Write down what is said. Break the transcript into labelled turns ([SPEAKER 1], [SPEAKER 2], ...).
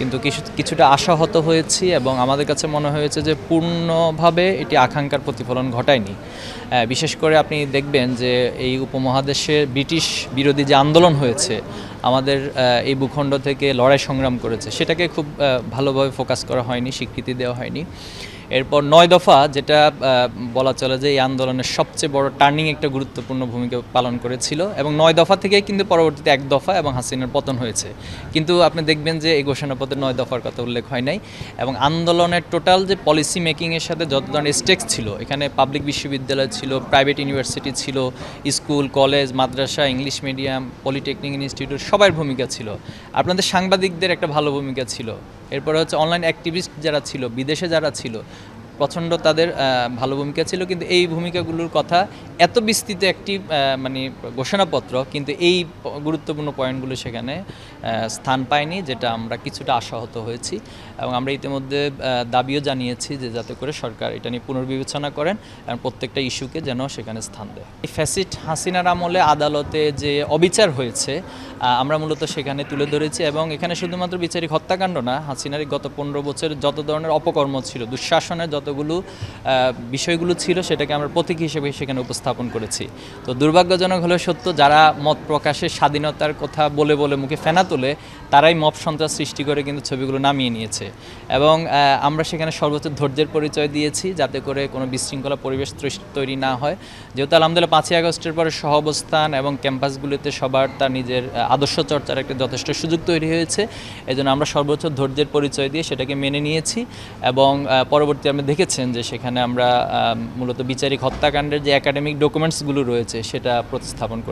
[SPEAKER 1] কিন্তু কিছু কিছুটা আশাহত হয়েছি এবং আমাদের কাছে মনে হয়েছে যে পূর্ণভাবে এটি আকাঙ্ক্ষার প্রতিফলন ঘটায়নি। বিশেষ করে আপনি দেখবেন যে এই উপমহাদেশে ব্রিটিশ বিরোধী যে আন্দোলন হয়েছে, আমাদের এই ভূখণ্ড থেকে লড়াই সংগ্রাম করেছে, সেটাকে খুব ভালোভাবে ফোকাস করা হয়নি, স্বীকৃতি দেওয়া হয়নি। এরপর নয় দফা যেটা বলা চলে যে এই আন্দোলনের সবচেয়ে বড় টার্নিং একটা গুরুত্বপূর্ণ ভূমিকা পালন করেছিল এবং নয় দফা থেকে কিন্তু পরবর্তীতে এক দফা এবং হাসিনার পতন হয়েছে। কিন্তু আপনি দেখবেন যে এই ঘোষণাপত্রে নয় দফার কথা উল্লেখ হয় নাই এবং আন্দোলনের টোটাল যে পলিসি মেকিংয়ের সাথে যত ধরনের স্টেক্স ছিল, এখানে পাবলিক বিশ্ববিদ্যালয় ছিল প্রাইভেট ইউনিভার্সিটি ছিল স্কুল কলেজ মাদ্রাসা ইংলিশ মিডিয়াম পলিটেকনিক ইনস্টিটিউট সবার ভূমিকা ছিল। আপনাদের সাংবাদিকদের একটা ভালো ভূমিকা ছিল। এরপরে হচ্ছে অনলাইন অ্যাক্টিভিস্ট যারা ছিল বিদেশে যারা ছিল প্রচণ্ড তাদের ভালো ভূমিকা ছিল। কিন্তু এই ভূমিকাগুলোর কথা এত বিস্তৃত একটি মানে ঘোষণাপত্র, কিন্তু এই গুরুত্বপূর্ণ পয়েন্টগুলো সেখানে স্থান পায়নি, যেটা আমরা কিছুটা আশাহত হয়েছি। এবং আমরা ইতিমধ্যে দাবিও জানিয়েছি যে যাতে করে সরকার এটা নিয়ে পুনর্বিবেচনা করেন এবং প্রত্যেকটা ইস্যুকে যেন সেখানে স্থান দেয়। এই ফ্যাসিট হাসিনার আমলে আদালতে যে অবিচার হয়েছে আমরা মূলত সেখানে তুলে ধরেছি এবং এখানে শুধুমাত্র বিচারিক হত্যাকাণ্ড না, হাসিনার গত পনেরো বছরের যত ধরনের অপকর্ম ছিল, দুঃশাসনের যতগুলো বিষয়গুলো ছিল সেটাকে আমরা প্রতীক হিসেবে সেখানে উপস্থাপন করেছি। তো দুর্ভাগ্যজনক হলেও সত্য, যারা মত প্রকাশের স্বাধীনতার কথা বলে বলে মুখে ফেনা তোলে, তারাই মব সন্ত্রাস সৃষ্টি করে কিন্তু ছবিগুলো নামিয়ে নিয়েছে। এবং আমরা সেখানে সর্বোচ্চ ধৈর্যের পরিচয় দিয়েছি যাতে করে কোনো বিশৃঙ্খলা পরিবেশ তৈরি- না হয়। যেহেতু আলহামদুলিল্লাহ পাঁচই আগস্টের পরে সহাবস্থান এবং ক্যাম্পাসগুলিতে সবার তার নিজের আদর্শ চর্চার একটা যথেষ্ট সুযোগ তৈরি হয়েছে। এই আমরা সর্বোচ্চ ধৈর্যের পরিচয় দিয়ে সেটাকে মেনে নিয়েছি এবং পরবর্তী আমরা আপনি দেখেছেন যে সেখানে আমরা মূলত বিচারিক হত্যাকাণ্ডের যে একাডেমিক ডকুমেন্টসগুলো রয়েছে সেটা প্রতিস্থাপন